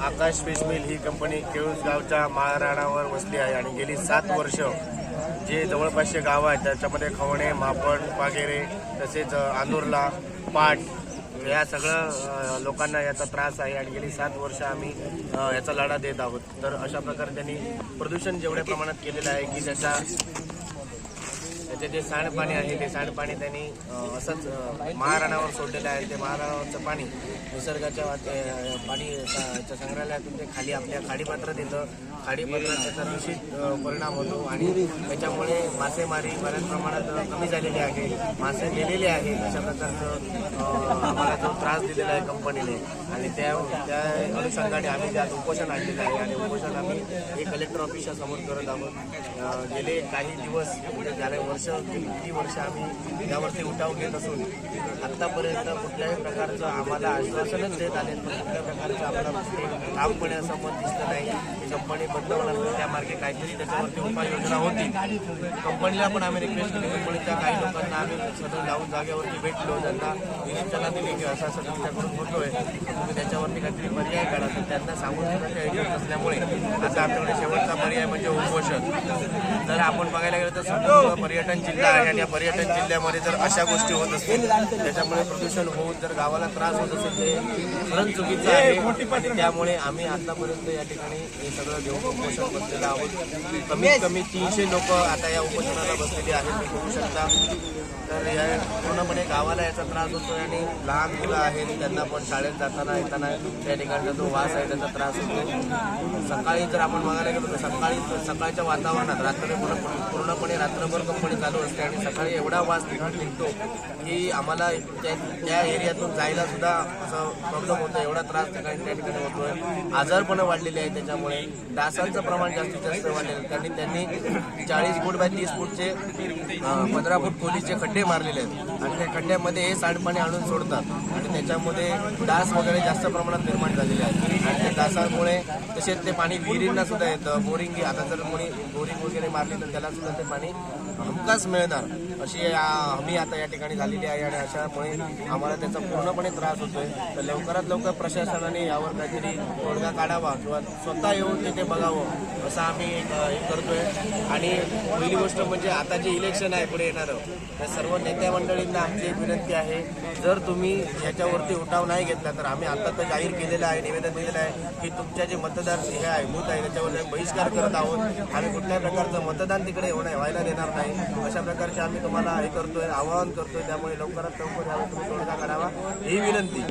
आकाश fish mill ही company Kelus गावच्या माळराणावर वसली आहे आणि गेली सात वर्ष जे जवळपासचे गावं आहेत त्याच्यामध्ये खवणे मापण वगैरे तसेच अ, आंदुर्ला पाट या सगळं लोकांना याचा त्रास आहे आणि गेली सात वर्ष आम्ही याचा लढा देत आहोत. तर अशा प्रकारे त्यांनी प्रदूषण जेवढ्या प्रमाणात केलेलं आहे की त्याचा त्याचे जे सांडपाणी आहे ते सांडपाणी त्यांनी असंच महाराणावर सोडलेलं आहे. ते महाराणावरचं पाणी निसर्गाच्या पाणी संग्रहालयातून ते खाली आपल्या खाडीपात्रात येतं खाडीपात्रात त्याचा दूषित परिणाम होतो आणि त्याच्यामुळे मासेमारी बऱ्याच प्रमाणात कमी झालेली आहे. मासे गेलेले आहे. अशा प्रकारचं आम्हाला जो त्रास दिलेला आहे कंपनीने आणि त्या त्या अनुषंगाने आम्ही त्यात उपोषण आणलेलं आहे आणि उपोषण आम्ही हे कलेक्टर ऑफिसच्या समोर करत आहोत. गेले काही दिवस म्हणजे गेले वर्ष किती वर्ष आम्ही यावरती उठाव घेत असून आत्तापर्यंत कुठल्याही प्रकारचं आम्हाला आश्वासनच देत आले पण कुठल्या प्रकारचं आम्हाला ते ठामपणे असं मत दिसलं नाही. कंपनी बंद होणार त्यामार्गे त्या मार्गे काहीतरी त्याच्यावरती उपाययोजना होती कंपनीला पण आम्ही रिक्वेस्ट केली कंपनीच्या काही लोकांना आम्ही सतत जाऊन जागेवरती भेटलो त्यांना ही दिली की असं असं तुमच्याकडून होतोय तुम्ही त्याच्यावरती काहीतरी पर्याय काढा. तर त्यांना सांगून सुद्धा ऐकत नसल्यामुळे आता आमच्याकडे शेवटचा पर्याय म्हणजे उपोषण. जर आपण बघायला गेलं तर पर्यटन पर्यटन जिल्हा आहे आणि या पर्यटन जिल्ह्यामध्ये जर अशा गोष्टी होत असतील त्याच्यामुळे प्रदूषण होऊन जर गावाला त्रास होत असेल ते खरंच चुकीचं आहे. आणि त्यामुळे आम्ही आतापर्यंत या ठिकाणी हे सगळं घेऊन उपोषण बसलेलं आहोत. कमीत कमी तीनशे लोक आता या उपोषणाला बसलेली आहेत तुम्ही बघू शकता. तर या पूर्णपणे गावाला याचा त्रास होतोय आणि लहान मुलं आहेत त्यांना पण शाळेत जाताना येताना त्या ठिकाणचा जो वास आहे त्याचा त्रास होतो सकाळी जर आपण बघायला गेलो तर सकाळी सकाळच्या वातावरणात रात्र पूर्णपणे रात्रभर कंपनी चालू असते आणि सकाळी एवढा वास निघतो की आम्हाला त्या त्या एरियातून जायला सुद्धा असं प्रॉब्लेम होतो एवढा त्रास ठिकाणी त्या ठिकाणी होतोय. आजारपणं वाढलेले आहेत त्याच्यामुळे. डासांचं प्रमाण जास्तीत जास्त वाढलेलं आहे. त्यांनी त्यांनी चाळीस फूट बाय तीस फूटचे पंधरा फूट खोलीचे खड्डे मारलेले आहेत. आणि त्या खड्ड्यामध्ये हे सांडपाणी आणून सोडतात. आणि त्याच्यामध्ये डास वगैरे जास्त प्रमाणात निर्माण झालेले आहेत. आणि त्या डासामुळे तसेच ते पाणी विहिरींना सुद्धा येतं. बोरिंग आता जर कोणी बोरिंग वगैरे मारली तर त्याला सुद्धा ते पाणी हमकाच मिळणार. अशी हमी आता या ठिकाणी झालेली आहे आणि अशामुळे आम्हाला त्याचा पूर्णपणे त्रास होतोय. तर लवकरात लवकर प्रशासनाने यावर काहीतरी तोडगा काढावा किंवा स्वतः येऊन तिथे बघावं असं आम्ही हे करतोय. आणि पहिली गोष्ट म्हणजे आता जे इलेक्शन आहे पुढे येणारं त्या सर्व नेत्या मंडळींना आमची एक विनंती आहे. जर तुम्ही ह्याच्यावरती उठाव नाही घेतला तर आम्ही आता तर जाहीर केलेलं आहे निवेदन दिलेलं आहे की तुमच्या जे मतदार हे आहे बूथ आहे त्याच्यावर बहिष्कार करत आहोत. आम्ही कुठल्याही प्रकारचं मतदान तिकडे होणं व्हायला देणार नाही. अशा प्रकारचे आम्ही तुम्हाला हे करतोय आवाहन करतोय. त्यामुळे लवकरात लवकर यावर तुम्ही तोडगा करावा ही विनंती.